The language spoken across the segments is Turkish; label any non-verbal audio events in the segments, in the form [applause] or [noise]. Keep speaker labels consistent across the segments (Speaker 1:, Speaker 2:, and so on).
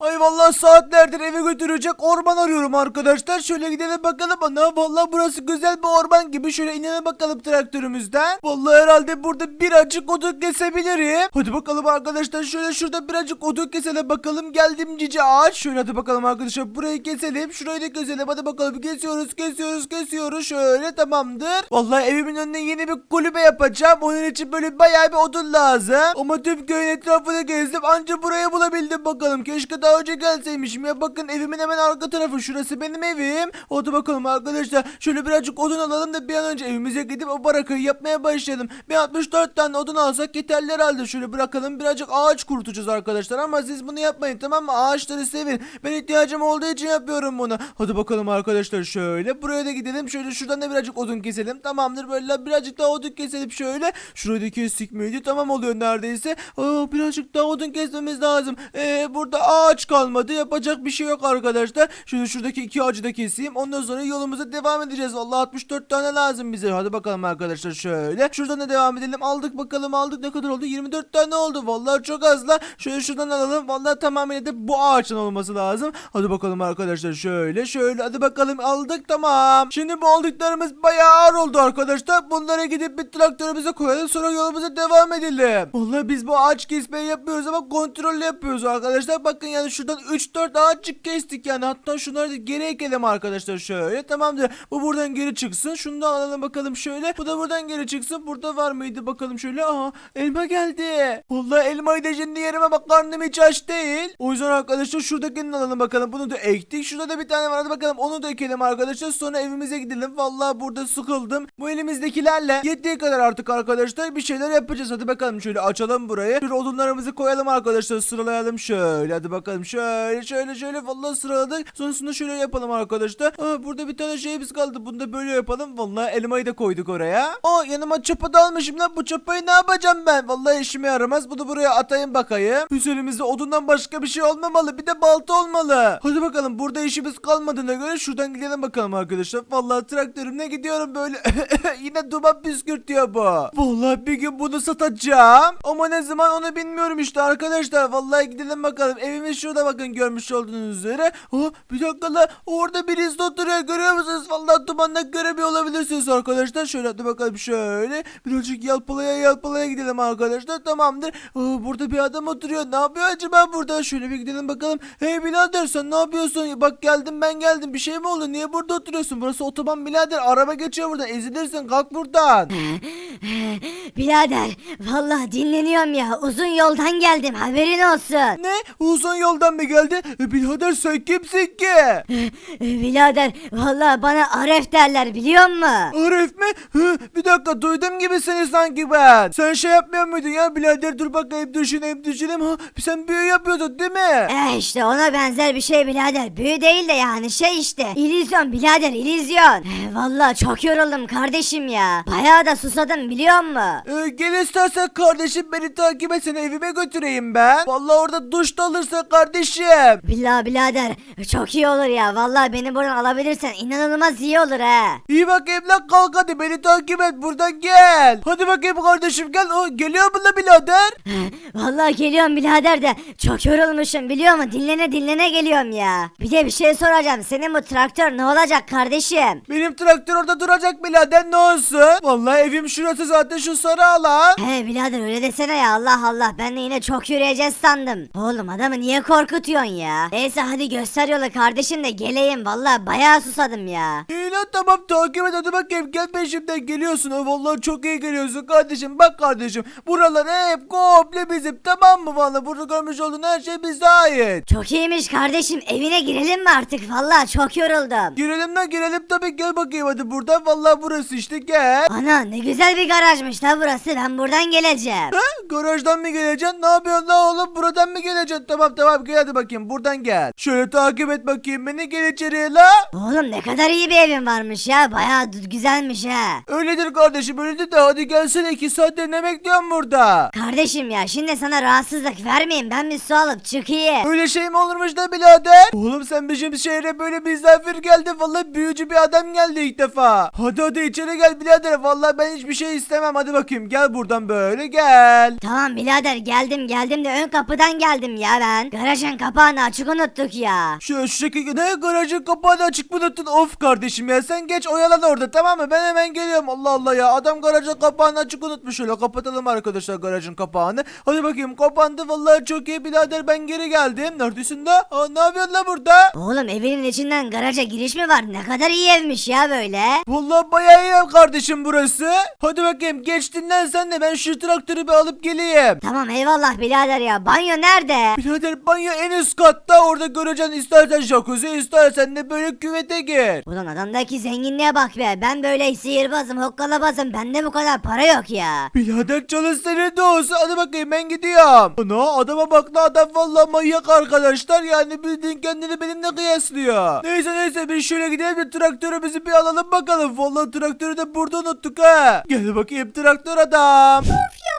Speaker 1: Ay vallahi saatlerdir eve götürecek orman arıyorum arkadaşlar. Şöyle gidelim bakalım. Ana vallahi burası güzel bir orman gibi. Şöyle inelim bakalım traktörümüzden. Vallahi herhalde burada birazcık odun kesebilirim. Hadi bakalım arkadaşlar. Şöyle şurada birazcık odun keselim bakalım. Geldim cici ağaç. Şöyle hadi bakalım arkadaşlar. Burayı keselim. Şurayı da keselim. Hadi bakalım. Kesiyoruz, kesiyoruz, kesiyoruz. Şöyle tamamdır. Vallahi evimin önüne yeni bir kulübe yapacağım. Onun için böyle bayağı bir odun lazım. Ama tüm köyün etrafını gezdim. Anca burayı bulabildim bakalım. Keşke daha önce gelseymişim ya. Bakın evimin hemen arka tarafı. Şurası benim evim. Hadi bakalım arkadaşlar. Şöyle birazcık odun alalım da bir an önce evimize gidip o barakayı yapmaya başlayalım. Bir 64 tane odun alsak yeterli herhalde. Şöyle bırakalım. Birazcık ağaç kurutacağız arkadaşlar. Ama siz bunu yapmayın tamam mı? Ağaçları sevin. Ben ihtiyacım olduğu için yapıyorum bunu. Hadi bakalım arkadaşlar şöyle. Buraya da gidelim. Şöyle şuradan da birazcık odun keselim. Tamamdır. Böyle birazcık daha odun keselim şöyle. Şurayı da kestik miydi? Tamam oluyor neredeyse. Aa, birazcık daha odun kesmemiz lazım. Ee, burada ağaç kalmadı. Yapacak bir şey yok arkadaşlar. Şöyle şuradaki iki ağacı da keseyim. Ondan sonra yolumuza devam edeceğiz. Vallahi 64 tane lazım bize. Hadi bakalım arkadaşlar şöyle. Şuradan da devam edelim. Aldık bakalım aldık. Ne kadar oldu? 24 tane oldu. Vallahi çok az la. Şöyle şuradan alalım. Vallahi tamamıyla de bu ağaçtan olması lazım. Hadi bakalım arkadaşlar şöyle şöyle. Hadi bakalım aldık tamam. Şimdi bu aldıklarımız bayağı ağır oldu arkadaşlar. Bunlara gidip bir traktörümüze koyalım. Sonra yolumuza devam edelim. Vallahi biz bu ağaç kesmeyi yapıyoruz ama kontrollü yapıyoruz arkadaşlar. Bakın yani şuradan 3-4 ağaççık kestik yani. Hatta şunları da geri ekelim arkadaşlar şöyle. Tamamdır. Bu buradan geri çıksın. Şunu da alalım bakalım şöyle. Bu da buradan geri çıksın. Burada var mıydı bakalım şöyle. Aha elma geldi. Vallahi elmayı da şimdi yerime bak karnım hiç aç değil. O yüzden arkadaşlar şuradakini alalım bakalım. Bunu da ektik. Şurada da bir tane var. Hadi bakalım onu da ekelim arkadaşlar. Sonra evimize gidelim. Vallahi burada sıkıldım. Bu elimizdekilerle yettiği kadar artık arkadaşlar bir şeyler yapacağız. Hadi bakalım şöyle açalım burayı. Şöyle odunlarımızı koyalım arkadaşlar. Sıralayalım şöyle. Hadi bakalım şöyle şöyle şöyle. Vallahi sıraladık. Sonrasında şöyle yapalım arkadaşlar. Aa, burada bir tane şeyimiz kaldı. Bunu da böyle yapalım. Vallahi elmayı da koyduk oraya. Aa yanıma çapa da almışım lan. Bu çapayı ne yapacağım ben? Vallahi işime yaramaz. Bunu buraya atayım bakayım. Üzerimizde odundan başka bir şey olmamalı. Bir de balta olmalı. Hadi bakalım burada işimiz kalmadığına göre şuradan gidelim bakalım arkadaşlar. Vallahi traktörümle gidiyorum böyle. [laughs] Yine duman püskürtüyor bu. Vallahi bir gün bunu satacağım. Ama ne zaman onu bilmiyorum işte arkadaşlar. Vallahi gidelim bakalım. Evimiz şurada bakın görmüş olduğunuz üzere. Oh, bir dakika la. Orada birisi oturuyor görüyor musunuz? Vallahi dumandan göremiyor olabilirsiniz arkadaşlar. Şöyle hadi bakalım şöyle. Birazcık yalpalaya yalpalaya gidelim arkadaşlar. Tamamdır. Aa, burada bir adam oturuyor. Ne yapıyor acaba burada? Şöyle bir gidelim bakalım. Hey birader sen ne yapıyorsun? Bak geldim ben geldim. Bir şey mi oldu? Niye burada oturuyorsun? Burası otoban birader. Araba geçiyor buradan. Ezilirsin. Kalk buradan. [laughs]
Speaker 2: Birader vallahi dinleniyorum ya uzun yoldan geldim haberin olsun.
Speaker 1: ne? Uzun yoldan mı geldi? E, birader sen kimsin ki? [laughs]
Speaker 2: Birader vallahi bana Aref derler biliyor musun?
Speaker 1: Arif mi? Hı, bir dakika duydum gibi seni sanki ben. Sen şey yapmıyor muydun ya birader dur bakayım düşüneyim düşüneyim. Ha, sen büyü yapıyordun değil mi?
Speaker 2: Eh işte ona benzer bir şey birader büyü değil de yani şey işte İllüzyon birader illüzyon. Eh, Vallahi çok yoruldum kardeşim ya. Bayağı da susadım biliyor musun?
Speaker 1: Ee, gel istersen kardeşim beni takip et seni evime götüreyim ben. Vallahi orada duş da alırsın kardeşim.
Speaker 2: Billahi birader çok iyi olur ya. Vallahi beni buradan alabilirsen inanılmaz iyi olur ha.
Speaker 1: İyi bakayım lan kalk hadi beni takip et buradan gel. Hadi bakayım kardeşim gel. O, geliyor mu lan birader? [laughs]
Speaker 2: Vallahi geliyorum birader de çok yorulmuşum biliyor musun? Dinlene dinlene geliyorum ya. Bir de bir şey soracağım. Senin bu traktör ne olacak kardeşim?
Speaker 1: Benim traktör orada duracak birader ne olsun? Vallahi evim şurası zaten şu sarı alan.
Speaker 2: He birader öyle desene ya Allah Allah. Ben de yine çok yürüyeceğiz sandım. Oğlum adamı niye korkutuyorsun ya? Neyse hadi göster yolu kardeşim de geleyim. Vallahi bayağı susadım ya.
Speaker 1: İyi lan tamam takip et hadi bakayım gel peşimden geliyorsun. Ha, vallahi çok iyi geliyorsun kardeşim. Bak kardeşim buralar hep komple bizim tamam mı? Vallahi burada görmüş olduğun her şey bize ait.
Speaker 2: Çok iyiymiş kardeşim. Evine girelim mi artık? Vallahi çok yoruldum.
Speaker 1: Girelim lan girelim tabii gel bakayım hadi buradan. Vallahi burası işte gel.
Speaker 2: Ana ne güzel bir garajmış la burası. Ben buradan geleceğim.
Speaker 1: Ha? Garajdan mı geleceksin? Ne yapıyorsun lan oğlum? Buradan mı geleceksin? Tamam tamam gel hadi bakayım buradan gel. Şöyle takip et bakayım beni gel içeriye la.
Speaker 2: Oğlum ne kadar iyi bir evin varmış ya. Bayağı güzelmiş ha.
Speaker 1: Öyledir kardeşim öyledir de hadi gelsene iki saattir ne bekliyorsun burada?
Speaker 2: Kardeşim ya şimdi sana rahatsızlık vermeyeyim. Ben bir su alıp çıkayım.
Speaker 1: Öyle şey mi olurmuş da birader? Oğlum sen bizim şehre böyle misafir geldi. Vallahi büyücü bir adam geldi ilk defa. Hadi hadi içeri gel birader. Vallahi ben hiçbir şey istemem. Hadi bakayım gel buradan böyle gel.
Speaker 2: Tamam birader geldim geldim de ön kapıdan geldim ya ben. garajın kapağını açık unuttuk ya.
Speaker 1: Şu, şekilde ne garajın kapağını açık mı tuttun? Of kardeşim ya sen geç oyalan orada tamam mı? Ben hemen geliyorum Allah Allah ya. Adam garajın kapağını açık unutmuş. Şöyle kapatalım arkadaşlar garajın kapağını. Hadi bakayım kapandı vallahi çok iyi birader ben geri geldim. Neredesin de? Aa, ne yapıyorsun la burada?
Speaker 2: Oğlum evinin içinden garaja giriş mi var? Ne kadar iyi evmiş ya böyle.
Speaker 1: Vallahi bayağı iyi ev kardeşim burası. Hadi bakayım geç dinlen sen de ben şu traktörü bir alıp geleyim.
Speaker 2: Tamam eyvallah birader ya. Banyo nerede?
Speaker 1: Birader banyo en üst katta orada göreceksin istersen jacuzzi istersen de böyle küvete gir.
Speaker 2: Ulan adamdaki zenginliğe bak be. Ben böyle sihirbazım, hokkalabazım. Bende bu kadar para yok ya.
Speaker 1: Birader çalış senin de olsun hadi bakayım ben gidiyorum. Ana adama bak la adam vallahi manyak arkadaşlar yani bildiğin kendini benimle kıyaslıyor. Neyse neyse biz şöyle gidelim de traktörümüzü bir alalım bakalım. Vallahi traktörü de burada unuttuk ha. Gel bakayım traktör adam.
Speaker 2: Of ya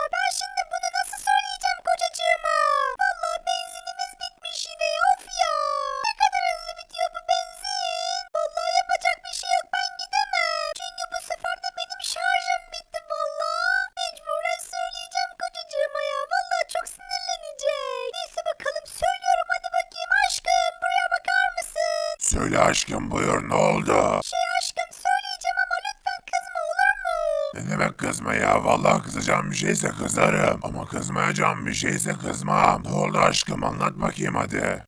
Speaker 3: Söyle aşkım buyur ne oldu?
Speaker 2: Şey aşkım söyleyeceğim ama lütfen kızma olur mu?
Speaker 3: Ne demek kızma ya vallahi kızacağım bir şeyse kızarım ama kızmayacağım bir şeyse kızmam. Ne oldu aşkım anlat bakayım hadi.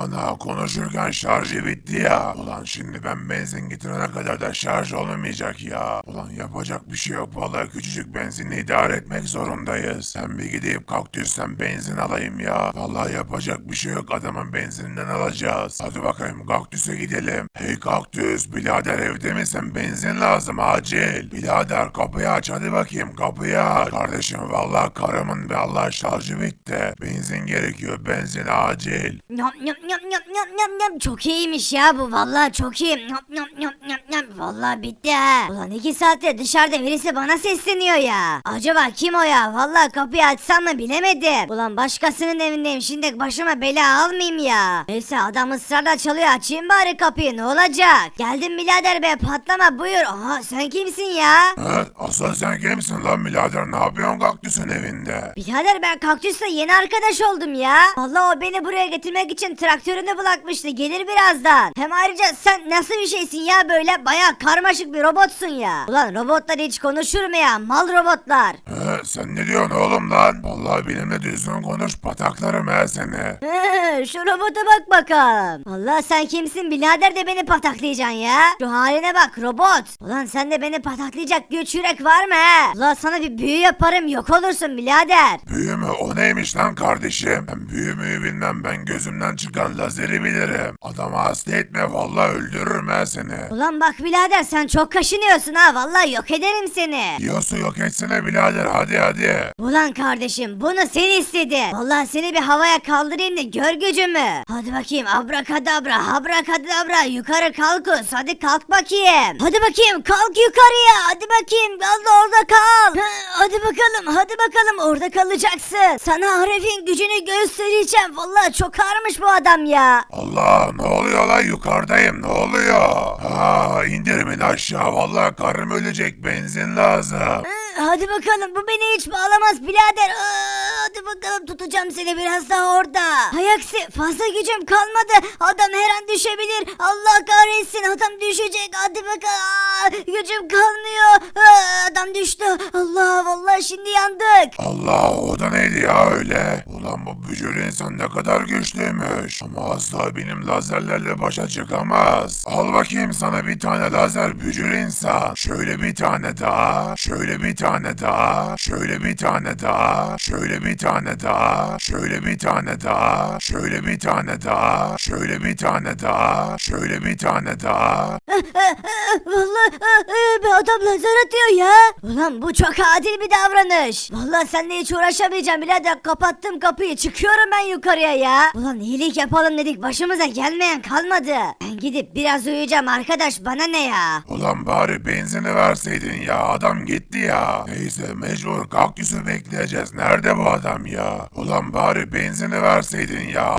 Speaker 3: Ana konuşurken şarjı bitti ya. Ulan şimdi ben benzin getirene kadar da şarj olmayacak ya. Ulan yapacak bir şey yok vallahi küçücük benzinle idare etmek zorundayız. Sen bir gidip kaktüsten benzin alayım ya. Vallahi yapacak bir şey yok adamın benzininden alacağız. Hadi bakayım kaktüse gidelim. Hey kaktüs birader evde misin? Benzin lazım acil. Birader kapıyı aç hadi bakayım kapıyı aç. Kardeşim vallahi karımın vallahi şarjı bitti. Benzin gerekiyor benzin acil.
Speaker 2: Nyam nyam nyam nyam nyam. Çok iyiymiş ya bu vallahi çok iyi. Nyam nyam nyam nyam nyam. Vallahi bitti ha. Ulan iki saatte dışarıda birisi bana sesleniyor ya. Acaba kim o ya? Vallahi kapıyı açsam mı bilemedim. Ulan başkasının evindeyim şimdi başıma bela almayayım ya. Neyse adam ısrarla çalıyor açayım bari kapıyı ne olacak? Geldim birader be patlama buyur. Aha sen kimsin ya?
Speaker 3: He? Asıl sen kimsin lan birader? Ne yapıyorsun kaktüsün evinde?
Speaker 2: Birader ben kaktüsle yeni arkadaş oldum ya. Vallahi o beni buraya getirmek için traktörünü bırakmıştı. Gelir birazdan. Hem ayrıca sen nasıl bir şeysin ya böyle baya karmaşık bir robotsun ya. Ulan robotlar hiç konuşur mu ya? Mal robotlar.
Speaker 3: He? Sen ne diyorsun oğlum lan? Vallahi benimle düzgün konuş pataklarım he seni.
Speaker 2: He, Şu robota bak bakalım. Allah sen kimsin birader de beni pataklayacaksın ya. Şu haline bak robot. Ulan sende beni pataklayacak güç yürek var mı he? Ulan sana bir büyü yaparım yok olursun birader.
Speaker 3: Büyü mü? O neymiş lan kardeşim? Ben büyü müyü bilmem ben gözümden çıkan lazeri bilirim. Adamı hasta etme vallahi öldürürüm he seni.
Speaker 2: Ulan bak birader sen çok kaşınıyorsun ha vallahi yok ederim seni.
Speaker 3: Yiyorsa yok etsene birader hadi hadi.
Speaker 2: Ulan kardeşim bunu sen istedin. Vallahi seni bir havaya kaldırayım da gör gücümü. Hadi bakayım abrakadabra abrakadabra yukarı kalkın hadi kalk bakayım. Hadi bakayım kalk yukarıya hadi bakayım Allah orada kal. Hadi bakalım hadi bakalım orada kalacaksın. Sana Arif'in gücünü göstereceğim. Vallahi çok ağırmış bu adam ya.
Speaker 3: Allah ne oluyor lan yukarıdayım ne oluyor? Ha indir beni aşağı vallahi karım ölecek benzin lazım.
Speaker 2: Hadi bakalım bu beni hiç bağlamaz birader. Aa, Hadi bakalım tutacağım seni biraz daha orada. Hay aksi fazla gücüm kalmadı. Adam her an düşebilir. Allah kahretsin adam düşecek. Hadi bakalım. Aa, Gücüm kalmıyor. Aa, Adam düştü. Allah vallahi şimdi yandık.
Speaker 3: Allah o da neydi ya öyle? Ulan bu bücür insan ne kadar güçlüymüş. Ama asla benim lazerlerle başa çıkamaz. Al bakayım sana bir tane lazer bücür insan. Şöyle bir tane daha. Şöyle bir tane daha. Şöyle bir tane daha. Şöyle bir tane daha. Şöyle bir tane daha. Şöyle bir tane daha. Şöyle bir tane daha. Şöyle bir tane daha.
Speaker 2: Vallahi e, bir adam lazer atıyor ya. Ulan bu çok adil bir davranış. Vallahi seninle hiç uğraşamayacağım birader. Kapattım kapıyı. Çıkıyorum ben yukarıya ya. Ulan iyilik yapalım dedik. Başımıza gelmeyen kalmadı. Ben gidip biraz uyuyacağım arkadaş. Bana ne ya?
Speaker 3: Ulan bari benzini verseydin ya adam gitti Neyse mecbur kaktüsü bekleyeceğiz. Nerede bu adam ya? Ulan bari benzini verseydin ya.